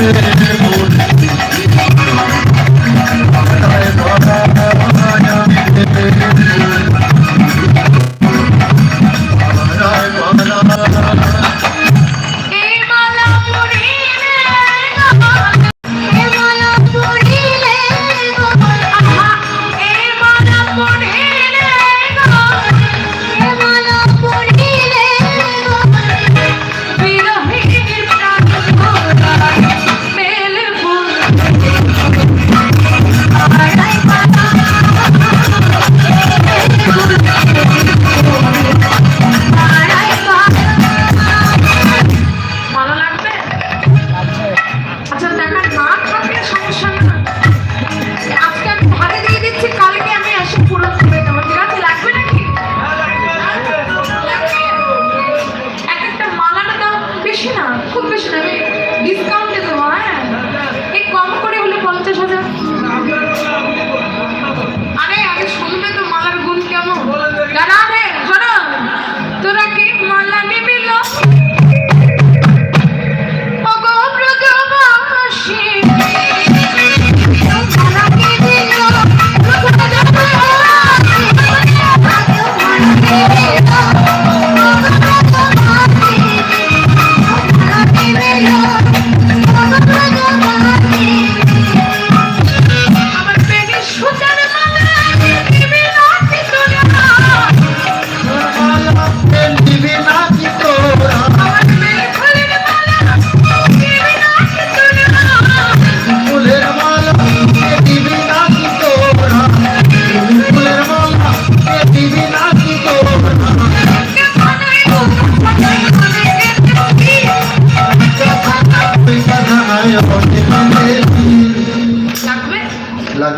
Yeah.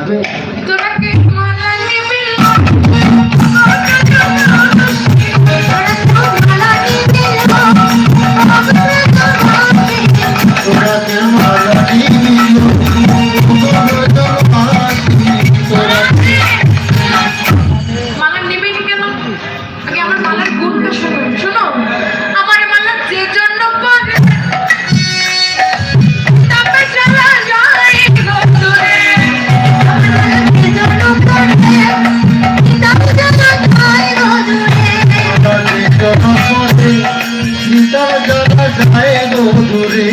Grazie. Chowdhury.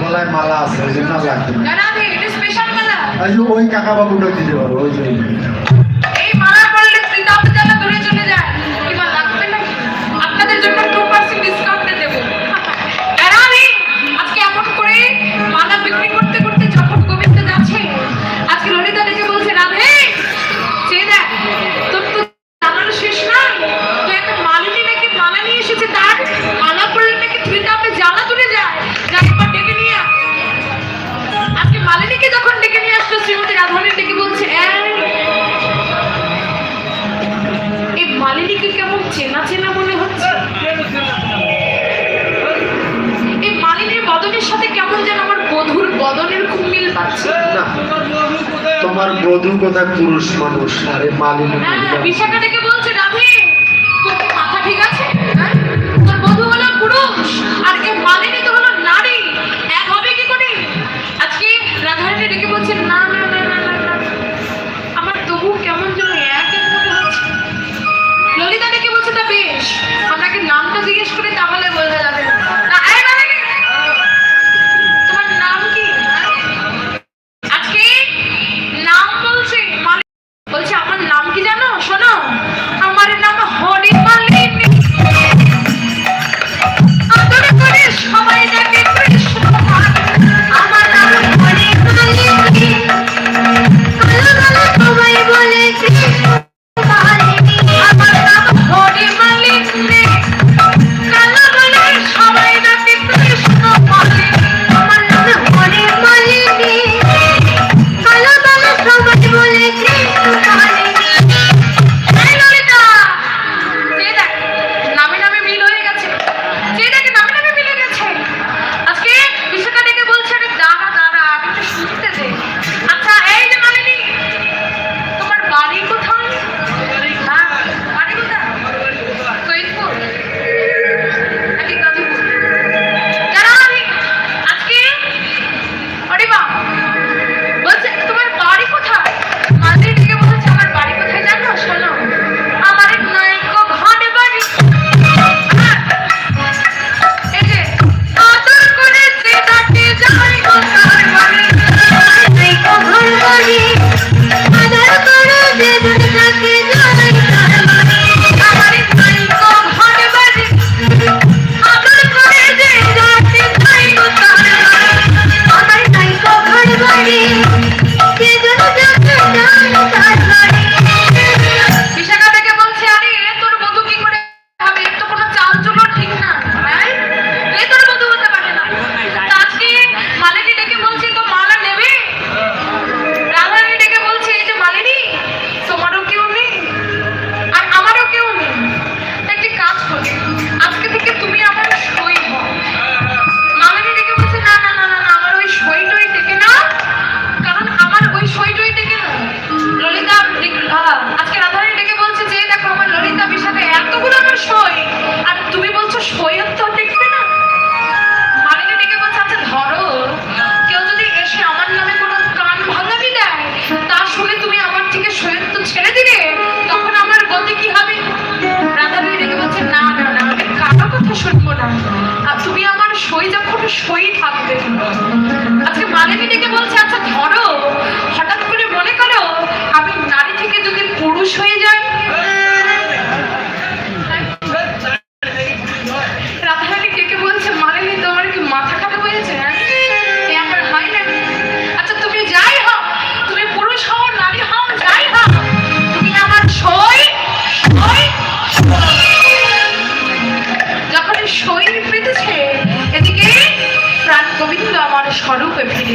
মালা মালা আছে ওই জন্য লাগবে না Ayo, oi kakak bangun dong di আমার বধু কথা পুরুষ মানুষ আরে মালিনী হ্যাঁ, হ্যাঁ, আর তুমি আমার সই যখন সই থাকবে আজকে মালিনী ডেকে বলছে আচ্ছা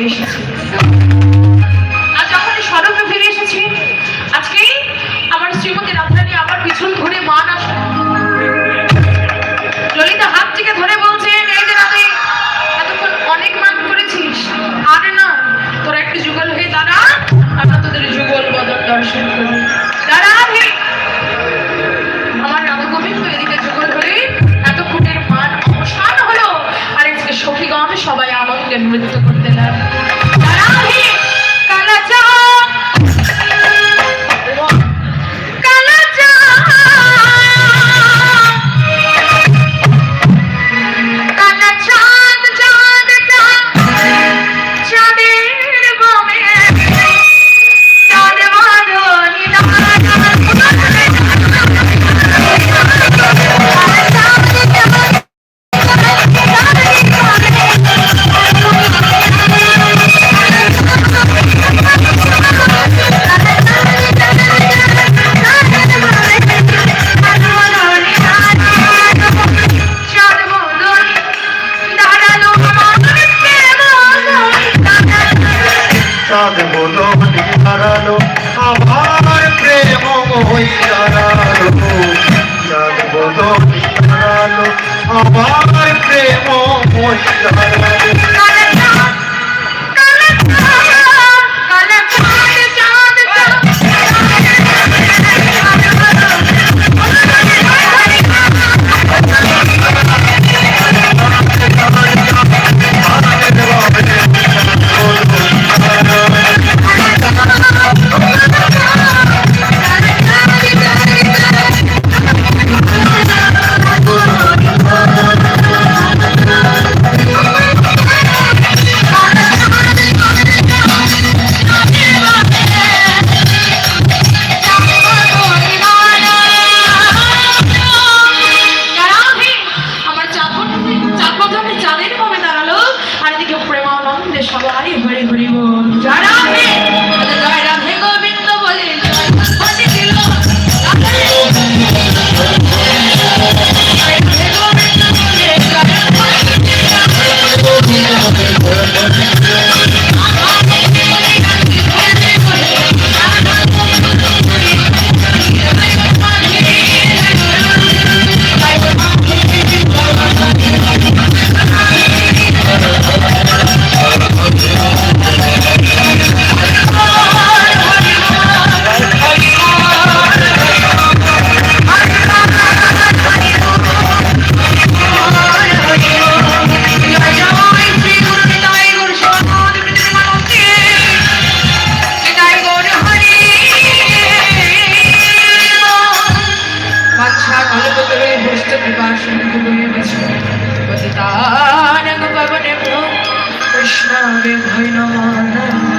শেষ আমি সবাই আমাকে নৃত্য করতে লাগল চাঁদের ভাবে দাঁড়াল? আর এদিকে প্রেমানন্দে সবাই হরি হরি বল। যারা সাবে ভৈরব